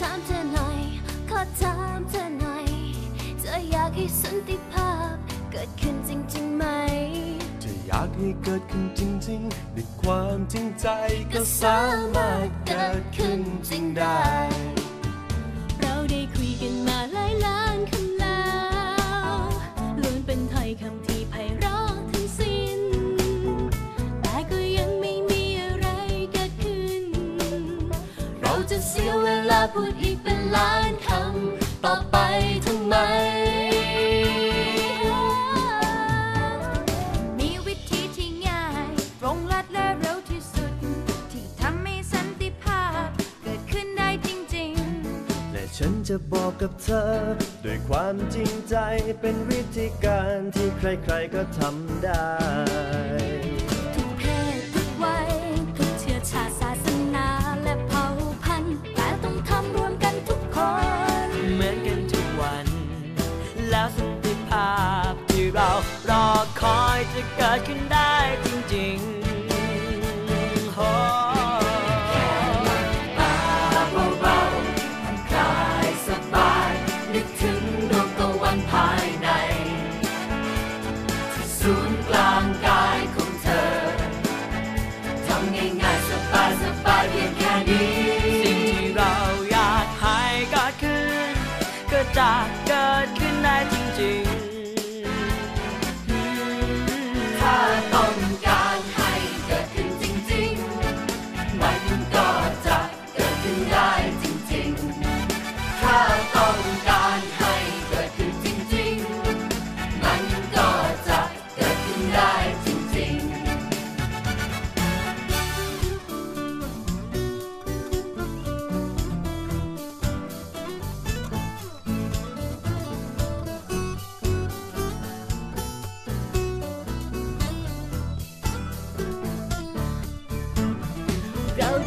ถามเธอหน่อย ขอถามเธอหน่อย เธอยากให้สันติภาพเกิดขึ้นจริงๆไหม จะอยากให้เกิดขึ้นจริงๆด้วยความจริงใจก็สามารถเกิดขึ้นจริงได้ พูดอีกเป็นล้านคำต่อไปทำไม มีวิธีที่ง่ายตรงลัดและเร็วที่สุด ที่ทำให้สันติภาพเกิดขึ้นได้จริงและฉันจะบอกกับเธอ ด้วยความจริงใจเป็นวิธีการที่ใครๆก็ทำได้ กิดขึ้นได้จริงๆโอ้สบายนึกถึงดวงตะวันภายในที่ศูนย์กลางกายของเธอทำง่ายๆสบายสบายเพียงแค่นี้สิ่งที่เราอยากให้เกิดขึ้นก็จะเกิดขึ้น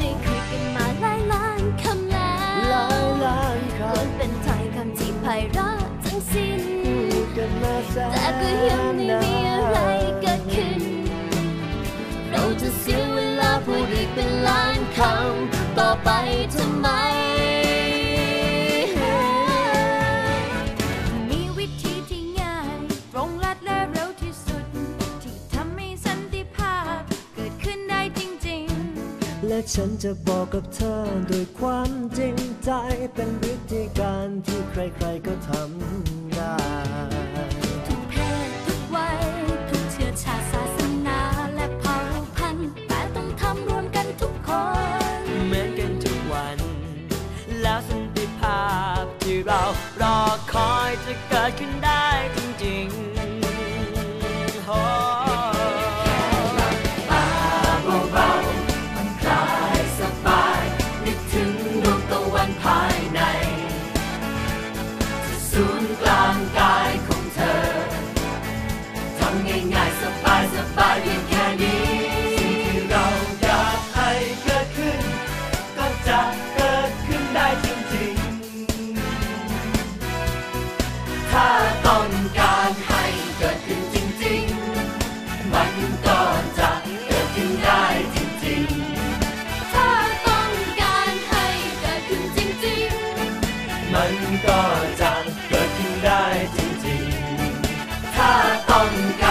ได้คุยกันมาหลายล้านคำแล้วหลายล้านคล้วนเป็นถ้อยคำที่ไพเราะทั้งสิ้นำกันมาแสนแต่ก็ยังไม่มี และฉันจะบอกกับเธอด้วยความจริงใจเป็นวิธีการที่ใครๆก็ทำได้ ทุกเพศทุกวัยทุกเชื้อชาติศาสนาและเผ่าพันธุ์แต่ต้องทำรวมกันทุกคน เหมือนกันทุกวัน แล้วสันติภาพที่เรารอคอยจะเกิดขึ้นได้จริงๆโมันก็จะเกิดขึ้นได้จริงๆ ถ้าต้องการ